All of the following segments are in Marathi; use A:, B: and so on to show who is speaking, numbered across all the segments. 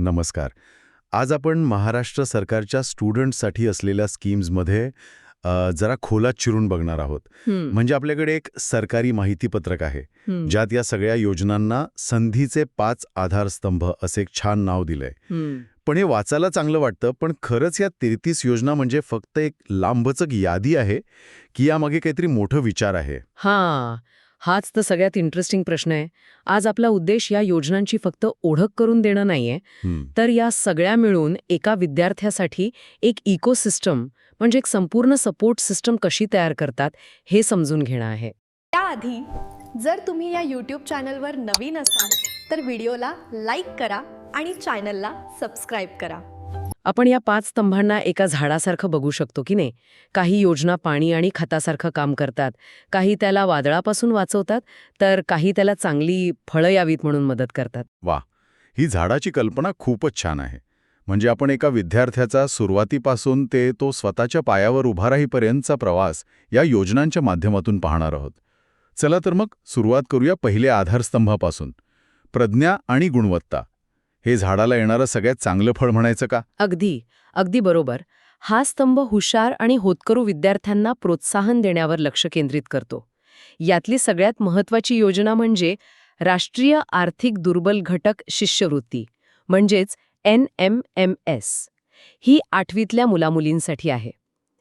A: नमस्कार. आज आपण महाराष्ट्र सरकारच्या स्टुडंटसाठी असलेल्या स्कीम्समध्ये जरा खोलात चिरून बघणार आहोत. म्हणजे आपल्याकडे एक सरकारी माहितीपत्रक आहे. ज्यात या सगळ्या योजनांना संधीचे पाच आधारस्तंभ असे एक छान नाव दिलंय. पण हे वाचायला चांगलं वाटतं पण खरंच या तेहतीस योजना म्हणजे फक्त एक लांबचक यादी आहे की यामागे काहीतरी मोठं विचार आहे.
B: हां. हाच तर सगळ्यात इंटरेस्टिंग प्रश्न आहे. आज आपला उद्देश या योजनांची फक्त ओळख करून देणं नाहीये.
A: हं,
B: तर या सगळ्या मिळून एका विद्यार्थ्यासाठी एक इकोसिस्टम म्हणजे एक संपूर्ण सपोर्ट सिस्टम कशी तयार करतात हे समजून घेणं आहे.
C: त्याआधी जर तुम्ही या यूट्यूब चॅनलवर नवीन असाल तर व्हिडिओला लाईक करा आणि चॅनलला सबस्क्राईब करा.
B: आपण या पाच स्तंभांना एका झाडासारखं बघू शकतो की नाही. काही योजना पाणी आणि खतासारखं काम करतात. काही त्याला वादळापासून वाचवतात तर काही त्याला चांगली फळं यावीत म्हणून मदत करतात.
A: वा! ही झाडाची कल्पना खूपच छान आहे. म्हणजे आपण एका विद्यार्थ्याचा सुरुवातीपासून ते तो स्वतःच्या पायावर उभा राहीपर्यंतचा प्रवास या योजनांच्या माध्यमातून पाहणार आहोत. चला तर मग सुरुवात करूया पहिल्या आधारस्तंभापासून. प्रज्ञा आणि गुणवत्ता. हे झाडाला येणारं सगळ्यात चांगलं फळ म्हणायचं का?
B: अगदी अगदी बरोबर. हा स्तंभ हुशार आणि होतकरू विद्यार्थ्यांना प्रोत्साहन देण्यावर लक्ष केंद्रित करतो. यातली सगळ्यात महत्वाची योजना म्हणजे राष्ट्रीय आर्थिक दुर्बल घटक शिष्यवृत्ती म्हणजेच एन एम एम एस. ही आठवीतल्या मुलामुलींसाठी आहे.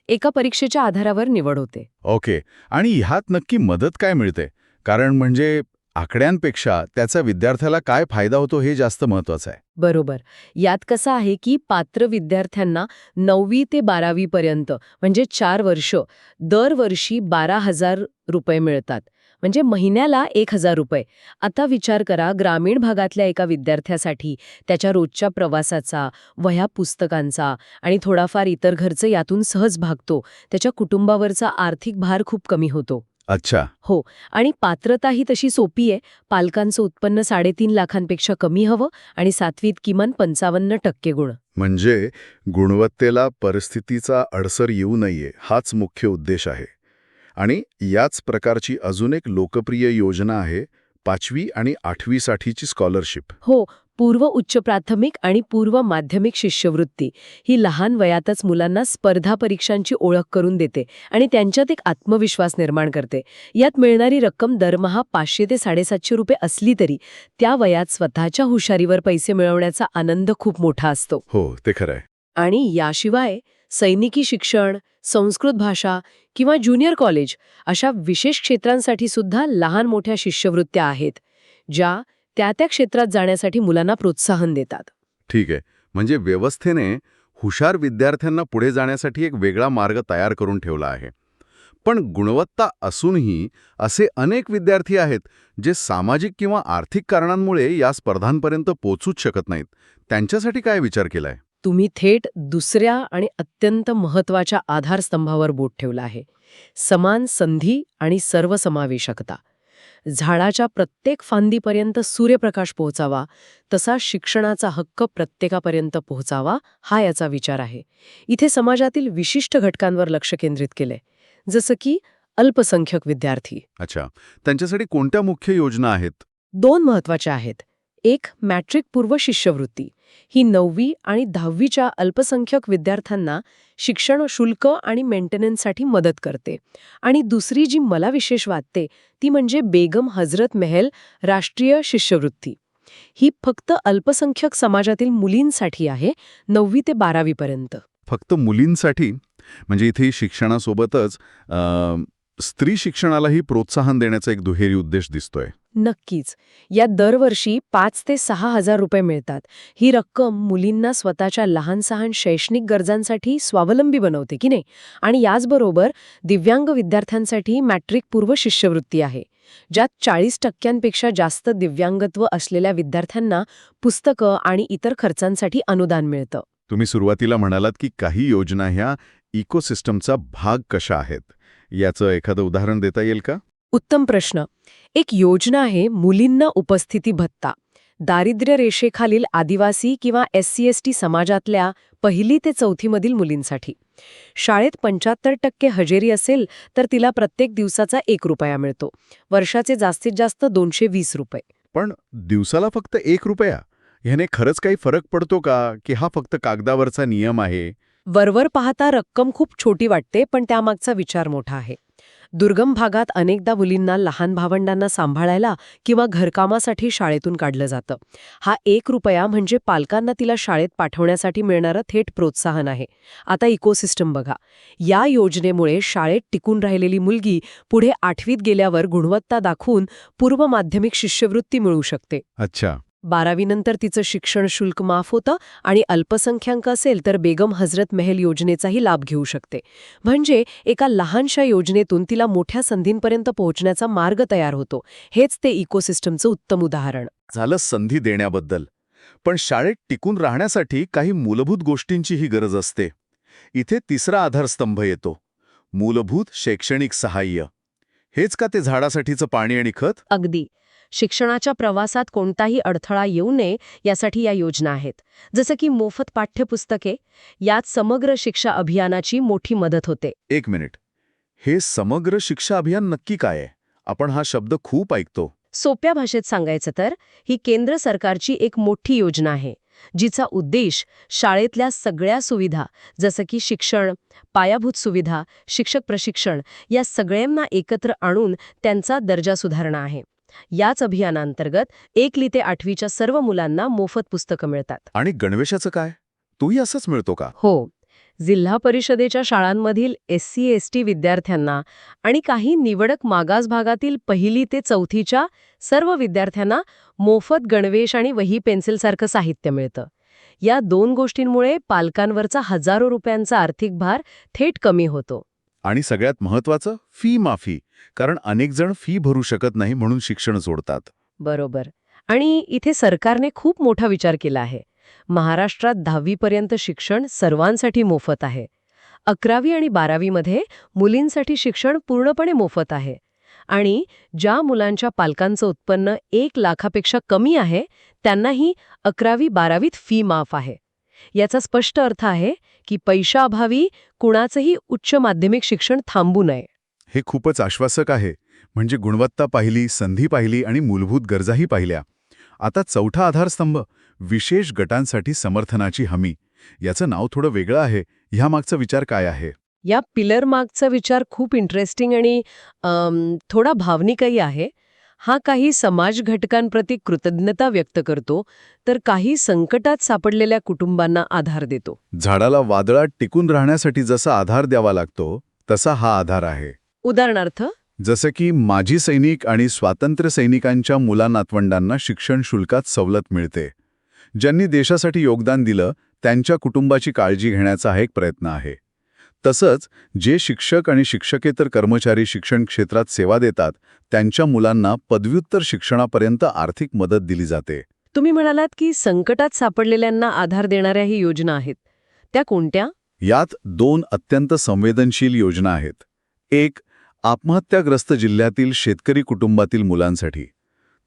B: एका परीक्षेच्या आधारावर निवड होते.
A: ओके. आणि ह्यात नक्की मदत काय मिळते? कारण म्हणजे आकड्यांपेक्षा त्याचा विद्यार्थ्याला काय फायदा होतो हे जास्त महत्वाचं आहे.
B: बरोबर. यात कसं आहे की पात्र विद्यार्थ्यांना नववी ते बारावी पर्यंत म्हणजे चार वर्ष दरवर्षी बारा हजार रुपये मिळतात. म्हणजे महिन्याला एक हजार रुपये. आता विचार करा ग्रामीण भागातल्या एका विद्यार्थ्यासाठी त्याच्या रोजच्या प्रवासाचा वह्या पुस्तकांचा आणि थोडाफार इतर खर्च यातून सहज भागतो. त्याच्या कुटुंबावरचा आर्थिक भार खूप कमी होतो.
A: अच्छा.
B: हो आणि पात्रताही तशी सोपी आहे. पालकांचं उत्पन्न साडेतीन लाखांपेक्षा कमी हवं आणि सातवीत किमान पंचावन्न टक्के गुण.
A: म्हणजे गुणवत्तेला परिस्थितीचा अडसर येऊ नये हाच मुख्य उद्देश आहे. आणि याच प्रकारची अजून एक लोकप्रिय योजना आहे पाचवी आणि आठवीसाठीची स्कॉलरशिप.
B: हो पूर्व उच्च प्राथमिक आणि पूर्व माध्यमिक शिष्यवृत्ती. ही लहान वयातच मुलांना स्पर्धा परीक्षांची ओळख करून देते आणि त्यांच्यात एक आत्मविश्वास निर्माण करते. यात मिळणारी रक्कम दरमहा पाचशे ते साडेसातशे रुपये असली तरी त्या वयात स्वतःच्या हुशारीवर पैसे मिळवण्याचा आनंद खूप मोठा असतो.
A: हो ते खरं आहे.
B: आणि याशिवाय सैनिकी शिक्षण संस्कृत भाषा किंवा ज्युनियर कॉलेज अशा विशेष क्षेत्रांसाठी सुद्धा लहान मोठ्या शिष्यवृत्त्या आहेत ज्या त्या त्या क्षेत्रात जाण्यासाठी मुलांना प्रोत्साहन देतात.
A: ठीक आहे. म्हणजे व्यवस्थेने हुशार विद्यार्थ्यांना पुढे जाण्यासाठी एक वेगळा मार्ग तयार करून ठेवला आहे. पण गुणवत्ता असूनही असे अनेक विद्यार्थी आहेत जे सामाजिक किंवा आर्थिक कारणांमुळे या स्पर्धांपर्यंत पोचूच शकत नाहीत. त्यांच्यासाठी काय विचार केलाय?
B: तुम्ही थेट दुसऱ्या आणि अत्यंत महत्त्वाच्या आधारस्तंभावर बोट ठेवला आहे. समान संधी आणि सर्वसमावेशकता. झाडाच्या प्रत्येक फांदीपर्यंत सूर्यप्रकाश पोहोचावा तसा शिक्षणाचा हक्क प्रत्येकापर्यंत पोहोचावा हा याचा विचार आहे. इथे समाजातील विशिष्ट घटकांवर लक्ष केंद्रित केलंय. जसं की अल्पसंख्यक विद्यार्थी.
A: अच्छा. त्यांच्यासाठी कोणत्या मुख्य योजना आहेत?
B: दोन महत्त्वाच्या आहेत. एक मॅट्रिक पूर्व शिष्यवृत्ती. ही नववी आणि दहावीच्या अल्पसंख्यक विद्यार्थ्यांना शिक्षण शुल्क आणि मेंटेनन्ससाठी मदत करते. आणि दुसरी जी मला विशेष वाटते ती म्हणजे बेगम हजरत मेहल राष्ट्रीय शिष्यवृत्ती. ही फक्त अल्पसंख्यक समाजातील मुलींसाठी आहे नववी ते बारावीपर्यंत
A: फक्त मुलींसाठी? म्हणजे इथे शिक्षणासोबतच स्त्री शिक्षणालाही प्रोत्साहन देण्याचा एक दुहेरी उद्देश दिसतोय.
B: नक्कीच. या दरवर्षी पाच ते सहा हजार रुपये मिळतात. ही रक्कम मुलींना स्वतःच्या लहान सहान शैक्षणिक गरजांसाठी स्वावलंबी बनवते की नाही? आणि याचबरोबर दिव्यांग विद्यार्थ्यांसाठी मॅट्रिक पूर्व शिष्यवृत्ती आहे ज्यात चाळीस टक्क्यांपेक्षा जास्त दिव्यांगत्व असलेल्या विद्यार्थ्यांना पुस्तकं आणि इतर खर्चांसाठी अनुदान मिळतं.
A: तुम्ही सुरुवातीला म्हणालात की काही योजना ह्या इकोसिस्टमचा भाग कशा आहेत? याचं एखादं उदाहरण देता येईल का?
B: उत्तम प्रश्न. एक योजना आहे मुलींना उपस्थिती भत्ता. दारिद्र्य रेषेखालील आदिवासी किंवा एस सी एस टी समाजातल्या पहिली ते चौथीमधील मुलींसाठी. शाळेत पंच्याहत्तर टक्के हजेरी असेल तर तिला प्रत्येक दिवसाचा एक रुपया मिळतो. वर्षाचे जास्तीत जास्त दोनशे वीस रुपये.
A: पण दिवसाला फक्त एक रुपया? ह्याने खरंच काही फरक पडतो का? की हा फक्त कागदावरचा नियम आहे?
B: वरवर पाहता रक्कम खूप छोटी वाटते पण त्यामागचा विचार मोठा आहे. दुर्गम भागात अनेकदा मुलींना लहान भावंडांना सांभाळायला किंवा घरकामासाठी शाळेतून काढलं जातं. हा एक रुपया म्हणजे पालकांना तिला शाळेत पाठवण्यासाठी मिळणारं थेट प्रोत्साहन आहे. आता इकोसिस्टम बघा. या योजनेमुळे शाळेत टिकून राहिलेली मुलगी पुढे आठवीत गेल्यावर गुणवत्ता दाखवून पूर्व माध्यमिक शिष्यवृत्ती मिळू शकते.
A: अच्छा.
B: बारावीनंतर तिचं शिक्षण शुल्क माफ होतं आणि अल्पसंख्याक असेल तर बेगम हजरत महल योजनेचाही लाभ घेऊ शकते. म्हणजे एका लहानशा योजनेतून तिला मोठ्या संधींपर्यंत पोहोचण्याचा मार्ग तयार होतो. हेच ते इकोसिस्टमचं उत्तम उदाहरण.
A: झालं संधी देण्याबद्दल. पण शाळेत टिकून राहण्यासाठी काही मूलभूत गोष्टींचीही गरज असते. इथे तिसरा आधारस्तंभ येतो. मूलभूत शैक्षणिक सहाय्य. हेच का ते झाडासाठीचं पाणी आणि खत?
B: अगदी. शिक्षणाच्या प्रवासात कोणताही अडथळा येऊ नये यासाठी या योजना आहेत. जसं की मोफत पाठ्यपुस्तके यात समग्र शिक्षा अभियानाची मोठी मदत होते.
A: एक मिनिट. हे समग्र शिक्षा अभियान नक्की काय आहे? आपण हा शब्द खूप ऐकतो.
B: सोप्या भाषेत सांगायचं तर ही केंद्र सरकारची एक मोठी योजना आहे जिचा उद्देश शाळेतल्या सगळ्या सुविधा जसं की शिक्षण पायाभूत सुविधा शिक्षक प्रशिक्षण या सगळ्यांना एकत्र आणून त्यांचा दर्जा सुधारणा आहे. याच अभियानांतर्गत एकली ते आठवीच्या सर्व मुलांना मोफत पुस्तकं मिळतात.
A: आणि गणवेशाचं काय? तोही असंच मिळतो का?
B: हो. जिल्हा परिषदेच्या शाळांमधील एस सी एस टी विद्यार्थ्यांना आणि काही निवडक मागास भागातील पहिली ते चौथीच्या सर्व विद्यार्थ्यांना मोफत गणवेश आणि वही पेन्सिलसारखं साहित्य मिळतं. या दोन गोष्टींमुळे पालकांवरचा हजारो रुपयांचा आर्थिक भार थेट कमी होतो.
A: आणि सगळ्यात महत्वाचं फी माफी कारण अनेक जण फी भरू शकत नाही म्हणून शिक्षण सोडतात
B: बरोबर. आणि इथे सरकारने खूप मोठा विचार केला आहे. महाराष्ट्रात दहावीपर्यंत शिक्षण सर्वांसाठी मोफत आहे. अकरावी आणि बारावीमध्ये मुलींसाठी शिक्षण पूर्णपणे मोफत आहे. आणि ज्या मुलांच्या पालकांचं उत्पन्न एक लाखापेक्षा कमी आहे त्यांनाही अकरावी बारावीत फी माफ आहे. याचा स्पष्ट अर्थ आहे की पैशाअभावी कुणाचंही उच्च माध्यमिक शिक्षण थांबू नये.
A: हे खूपच आश्वासक आहे. म्हणजे गुणवत्ता पाहिली संधी पाहिली आणि मूलभूत गरजाही पाहिल्या. आता चौथा आधारस्तंभ विशेष गटांसाठी समर्थनाची हमी. याचं नाव थोडं वेगळं आहे. ह्यामागचा विचार काय आहे?
B: या पिलर मागचा विचार खूप इंटरेस्टिंग आणि थोडा भावनिकही आहे. हा काही समाज घटकांप्रती कृतज्ञता व्यक्त करतो तर काही संकटात सापडलेल्या कुटुंबांना आधार देतो.
A: झाडाला वादळात टिकून राहण्यासाठी जसा आधार द्यावा लागतो तसा हा आधार आहे.
B: उदाहरणार्थ?
A: जसं की माजी सैनिक आणि स्वातंत्र्य सैनिकांच्या मुलानातवंडांना शिक्षण शुल्कात सवलत मिळते. ज्यांनी देशासाठी योगदान दिलं त्यांच्या कुटुंबाची काळजी घेण्याचा हा एक प्रयत्न आहे. तसंच जे शिक्षक आणि शिक्षकेतर कर्मचारी शिक्षण क्षेत्रात सेवा देतात त्यांच्या मुलांना पदव्युत्तर शिक्षणापर्यंत आर्थिक मदत दिली जाते.
B: तुम्ही म्हणालात की संकटात सापडलेल्यांना आधार देणाऱ्या ही योजना आहेत. त्या कोणत्या?
A: यात दोन अत्यंत संवेदनशील योजना आहेत. एक आत्महत्याग्रस्त जिल्ह्यातील शेतकरी कुटुंबातील मुलांसाठी.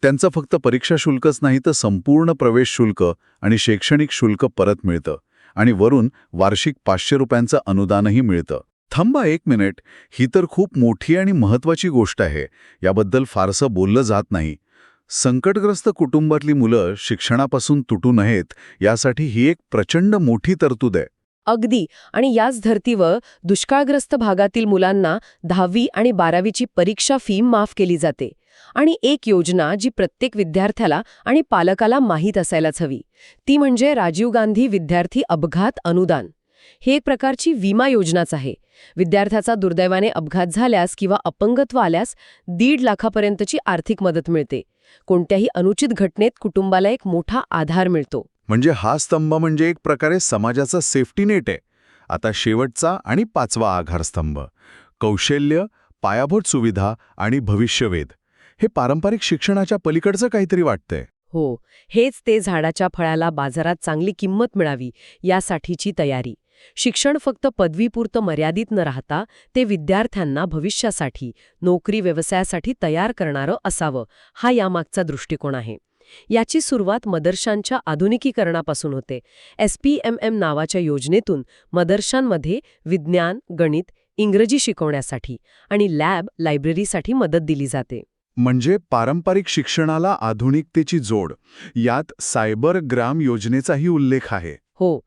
A: त्यांचं फक्त परीक्षा शुल्कच नाही तर संपूर्ण प्रवेश शुल्क आणि शैक्षणिक शुल्क परत मिळतं. आणि वरून वार्षिक पाचशे रुपयांचं अनुदानही मिळतं. थांबा एक मिनिट. ही तर खूप मोठी आणि महत्वाची गोष्ट आहे. याबद्दल फारसं बोललं जात नाही. संकटग्रस्त कुटुंबातली मुलं शिक्षणापासून तुटू नयेत यासाठी ही एक प्रचंड मोठी तरतूद आहे.
B: अगदी. आणि याच धर्तीवर दुष्काळग्रस्त भागातील मुलांना दहावी आणि बारावीची परीक्षा फी माफ केली जाते. आणि एक योजना जी प्रत्येक विद्यार्थ्याला आणि पालकाला माहीत असायलाच हवी. ती म्हणजे राजीव गांधी विद्यार्थी अपघात अनुदान. हे एक प्रकारची विमा योजनाच आहे. विद्यार्थ्याचा दुर्दैवाने अपघात झाल्यास किंवा अपंगत्व आल्यास दीड लाखापर्यंतची आर्थिक मदत मिळते. कोणत्याही अनुचित घटनेत कुटुंबाला एक मोठा आधार मिळतो.
A: म्हणजे हा स्तंभ म्हणजे एक प्रकारे समाजाचा सेफ्टी नेट आहे. आता शेवटचा आणि पाचवा आधारस्तंभ. कौशल्य पायाभूत सुविधा आणि भविष्यवेध. हे पारंपरिक शिक्षणाच्या पलीकडचं काहीतरी वाटतंय.
B: हो हेच ते झाडाच्या फळाला बाजारात चांगली किंमत मिळावी यासाठीची तयारी. शिक्षण फक्त पदवीपुरतं मर्यादित न राहता ते विद्यार्थ्यांना भविष्यासाठी नोकरी व्यवसायासाठी तयार करणारं असावं हा यामागचा दृष्टिकोन आहे. याची सुरुवात मदरशांच्या आधुनिकीकरणापासून होते. एस पी एम एम नावाच्या योजनेतून मदरशांमध्ये विज्ञान गणित इंग्रजी शिकवण्यासाठी आणि लॅब लायब्ररीसाठी मदत दिली जाते.
A: म्हणजे पारंपरिक शिक्षणाला आधुनिकतेची जोड यात सायबर ग्राम योजनेचाही उल्लेख आहे.
B: हो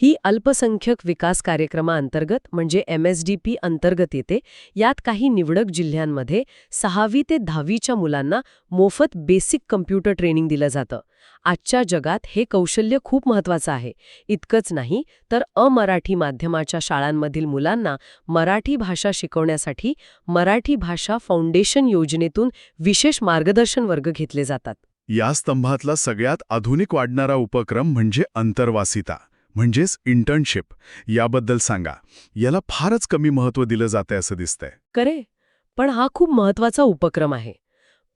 B: ही अल्पसंख्यक विकास कार्यक्रमाअंतर्गत म्हणजे एम एस डी पी अंतर्गत येते. यात काही निवडक जिल्ह्यांमध्ये सहावी ते दहावीच्या मुलांना मोफत बेसिक कम्प्युटर ट्रेनिंग दिलं जातं. आजच्या जगात हे कौशल्य खूप महत्वाचं आहे. इतकंच नाही तर अमराठी माध्यमाच्या शाळांमधील मुलांना मराठी भाषा शिकवण्यासाठी मराठी भाषा फाउंडेशन योजनेतून विशेष मार्गदर्शन वर्ग घेतले जातात.
A: या स्तंभातला सगळ्यात आधुनिक वाढणारा उपक्रम म्हणजे अंतर्वासिता. म्हणजेच इंटर्नशिप याबद्दल सांगा. याला फारच कमी महत्त्व दिलं जातंय असं दिसतंय.
B: करे पण हा खूप महत्त्वाचा उपक्रम आहे.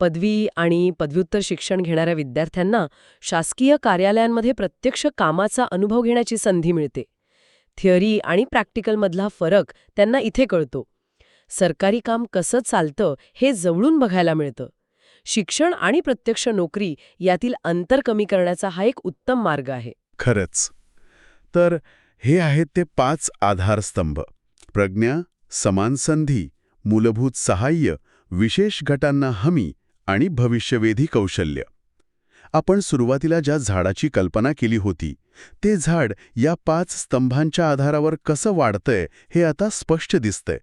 B: पदवी आणि पदव्युत्तर शिक्षण घेणाऱ्या विद्यार्थ्यांना शासकीय कार्यालयांमध्ये प्रत्यक्ष कामाचा अनुभव घेण्याची संधी मिळते. थिअरी आणि प्रॅक्टिकलमधला फरक त्यांना इथे कळतो. सरकारी काम कसं चालतं हे जवळून बघायला मिळतं. शिक्षण आणि प्रत्यक्ष नोकरी यातील अंतर कमी करण्याचा हा एक उत्तम मार्ग आहे.
A: खरंच. तर हे आहेत ते पाच आधारस्तंभ. प्रज्ञा समान संधी मूलभूत सहाय्य विशेष गटांना हमी आणि भविष्यवेधी कौशल्य. आपण सुरुवातीला ज्या झाडाची कल्पना केली होती ते झाड या पाच स्तंभांच्या आधारावर कसं वाढतंय हे आता स्पष्ट दिसतंय.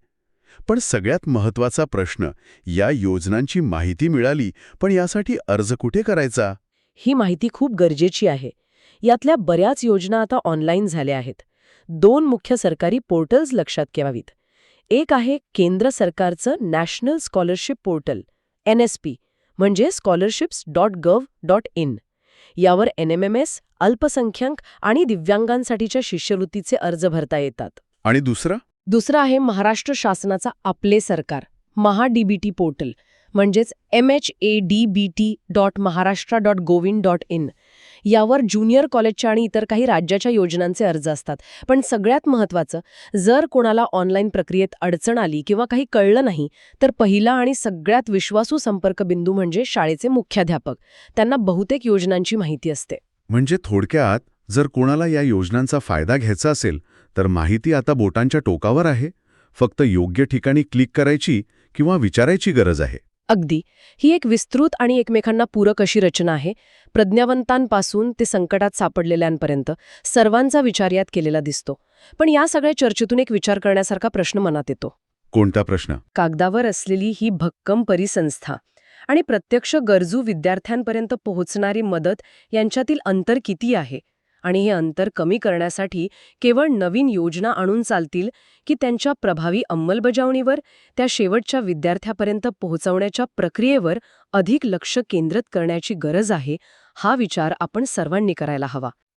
A: पण सगळ्यात महत्त्वाचा प्रश्न या योजनांची माहिती मिळाली पण यासाठी अर्ज कुठे करायचा?
B: ही माहिती खूप गरजेची आहे. यातल्या बऱ्याच योजना आता ऑनलाईन झाल्या आहेत. दोन मुख्य सरकारी पोर्टल्स लक्षात ठेवावीत एक आहे केंद्र सरकारचं national scholarship portal N S P म्हणजे scholarships dot gov dot in यावर एन एम एम एस अल्पसंख्याक आणि दिव्यांगांसाठीच्या शिष्यवृत्तीचे अर्ज भरता येतात.
A: आणि दुसरं?
B: दुसरं आहे महाराष्ट्र शासनाचा आपले सरकार महा डीबीटी पोर्टल म्हणजेच M H A D B T dot Maharashtra dot gov dot in यावर ज्युनियर कॉलेजच्या आणि इतर काही राज्याच्या योजनांचे अर्ज असतात. पण सगळ्यात महत्त्वाचं जर कोणाला ऑनलाईन प्रक्रियेत अडचण आली किंवा काही कळलं नाही तर पहिला आणि सगळ्यात विश्वासू संपर्क बिंदू म्हणजे शाळेचे मुख्याध्यापक. त्यांना बहुतेक योजनांची माहिती असते.
A: म्हणजे थोडक्यात जर कोणाला या योजनांचा फायदा घ्यायचा असेल तर माहिती आता बोटांच्या टोकावर आहे. फक्त योग्य ठिकाणी क्लिक करायची किंवा विचारायची गरज आहे.
B: अगदी. ही एक विस्तृत आणि एकमेकांना पूरक अशी रचना आहे. प्रज्ञावंतांपासून ते संकटात सापडलेल्यांपर्यंत सर्वांचा विचार यात केलेला दिसतो. पण या सगळ्या चर्चेतून एक विचार करण्यासारखा प्रश्न मनात येतो.
A: कोणता प्रश्न?
B: कागदावर असलेली ही भक्कम परिसंस्था आणि प्रत्यक्ष गरजू विद्यार्थ्यांपर्यंत पोहोचणारी मदत यांच्यातील अंतर किती आहे? आणि हे अंतर कमी करण्यासाठी केवळ नवीन योजना आणून चालतील की त्यांच्या प्रभावी अंमलबजावणीवर त्या शेवटच्या विद्यार्थ्यापर्यंत पोहोचवण्याच्या प्रक्रियेवर अधिक लक्ष केंद्रित करण्याची गरज आहे हा विचार आपण सर्वांनी करायला हवा.